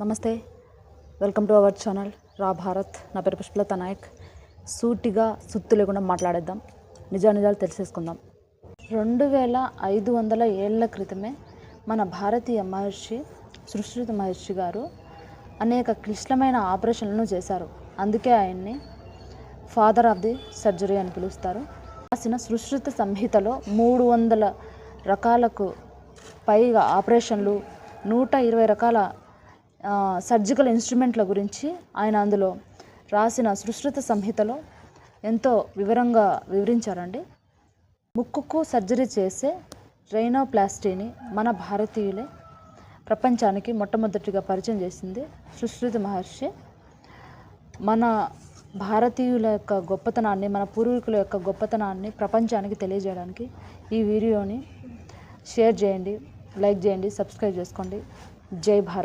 నమస్తే. Welcome to our channel రా భారత్ నా పేరు పుష్పలత నాయక్. సూటిగా సుత్తు లేకుండా మాట్లాడేద్దాం. నిజానిజాలు తెలిసేసుకుందాం. రెండు వేల ఐదు వందల ఏళ్ళ క్రితమే మన భారతీయ మహర్షి సుశ్రుత మహర్షి గారు అనేక క్లిష్టమైన ఆపరేషన్లను చేశారు. అందుకే ఆయన్ని ఫాదర్ ఆఫ్ ది సర్జరీ అని పిలుస్తారు. రాసిన సుశ్రుత సంహితలో మూడు వందల రకాలకు పైగా ఆపరేషన్లు నూట ఇరవై రకాల సర్జికల్ ఇన్స్ట్రుమెంట్ల గురించి ఆయన అందులో రాసిన సుశ్రుత సంహితలో ఎంతో వివరంగా వివరించారండి. ముక్కుకు సర్జరీ చేసే రైనోప్లాస్టీని మన భారతీయులే ప్రపంచానికి మొట్టమొదటిగా పరిచయం చేసింది సుశ్రుతి మహర్షి. మన భారతీయుల యొక్క గొప్పతనాన్ని మన పూర్వీకుల యొక్క గొప్పతనాన్ని ప్రపంచానికి తెలియజేయడానికి ఈ వీడియోని షేర్ చేయండి లైక్ చేయండి సబ్స్క్రైబ్ చేసుకోండి. జై భారత్.